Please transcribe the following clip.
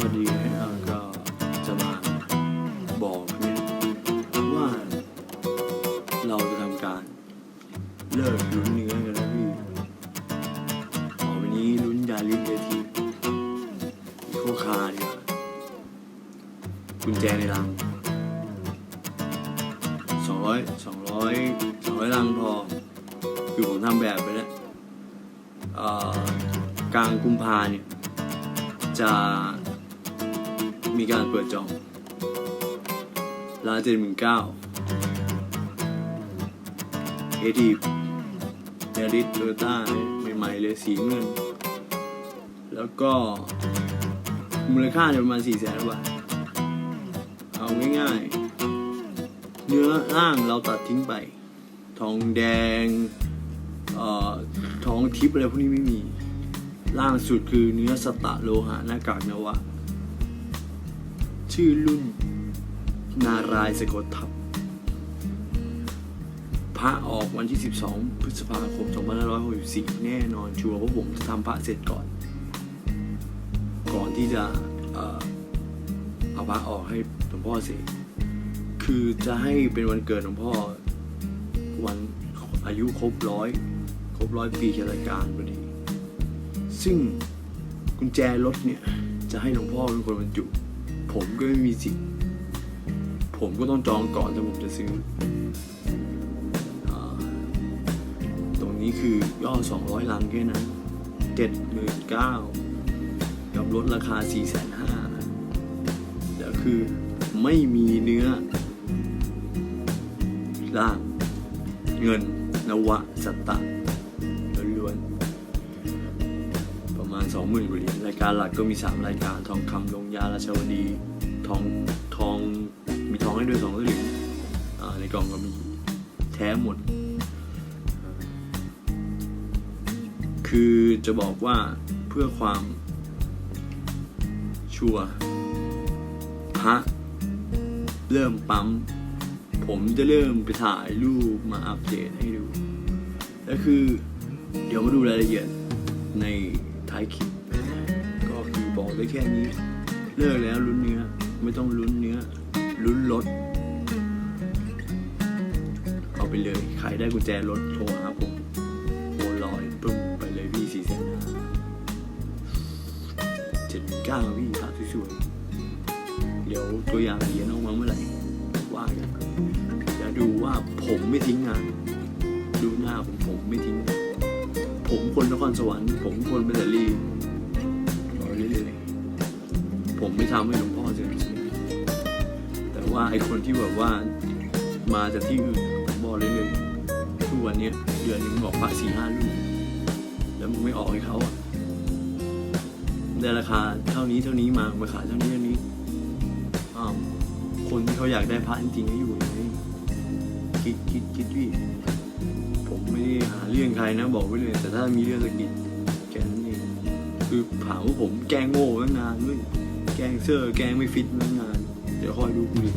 วัสดีนะครับก็จะมาบอกเนี่ยว่าเราจะทำการเลิกลุ้นเนื้อกันแล้วพี่ต่อไปนี้ลุ้นยาลิสเอทีโคคาดีกว่ากุญแจในรังสองร้อยสองร้อยสองร้อยรังพอ คือผมทำแบบไปแล้วเอ่อกลางกุมภาเนี่ยจะ มีการเปิดจองร้านเจ็ดหมื่นเก้าเอทีเดริสโตโยต้าใหม่ๆเลยสีเงิน แล้วก็ มูลค่าจะประมาณสี่แสนบาท เอาง่ายๆ เนื้อล่างเราตัดทิ้งไป ทองแดง เอ่อ ทองทิพย์อะไรพวกนี้ไม่มี ล่างสุดคือเนื้อสตะโลหะหน้ากากนวะ ชื่อรุ่น นารายสะกดทับ พระออกวันที่ 12 พฤษภาคม 2564 แน่นอนชัวร์เพราะผมจะทำพระเสร็จก่อน ก่อนที่จะเอาพระออกให้หลวงพ่อเสกคือจะให้เป็นวันเกิดหลวงพ่อ วันอายุครบร้อยครบร้อยปีชาตการพอดี ซึ่งกุญแจรถเนี่ย จะให้หลวงพ่อเป็นคนบรรจุ ผมก็ไม่มีสิทธิ์ผมก็ต้องจองก่อนถ้าผมจะซื้ออตรงนี้คือย่อ200 ลังแค่นั้น79,000กับรถราคา 4,500แล้วคือไม่มีเนื้อล่างเงินนวะสัตตะ ณ 20,000เหรียญรายการหลักก็มี 3 รายการทองคำลงยาราชวดีทองทองมีทองให้ด้วย2เหรียญในกล่องก็มีแท้หมด คือจะบอกว่าเพื่อความชัวร์พระเริ่มปั๊ม ผมจะเริ่มไปถ่ายรูปมาอัปเดตให้ดู แล้วคือเดี๋ยวมาดูรายละเอียดใน ท้ายคลิปก็คือบอกได้แค่นี้ เลิกแล้วลุ้นเนื้อ ไม่ต้องลุ้นเนื้อ ลุ้นรถ เอาไปเลยใครได้กุญแจรถโทรหาผมโอลอยปึ้มไปเลยพี่สี่แสนห้าเจ็ดเก้าพี่ภาพสวยๆเดี๋ยวตัวอย่างเหรียญออกมาเมื่อไหร่ว่ากันจะดูว่าผมไม่ทิ้งงาน ดูหน้าผมผมไม่ทิ้งงาน ผมคนนครสวรรค์ผมคนเบลลีรอเรื่อยๆผมไม่ทำให้หลวงพ่อเสียชื่อแต่ว่าไอคนที่แบบว่ามาจากที่อื่นผมบอกเลยเลยทุกวันนี้เดือนนึงมึงออกพระสี่ห้าลูกแล้วมึงไม่ออกให้เขาอะได้ราคาเท่านี้เท่านี้มามาขายเท่านี้เท่านี้อ้าวคนที่เขาอยากได้พระจริงๆก็อยู่อย่างนี้คิดคิดคิดพี่ ผมไม่ได้หาเรื่องใครนะบอกไว้เลย แต่ถ้ามีเรื่องสะกิดแค่นั้นเองคือถามว่าผมแกล้งโง่ตั้งนานด้วยแกล้งเซอร์แกล้งไม่ฟิตตั้งนาน เดี๋ยวคอยดูกูดิ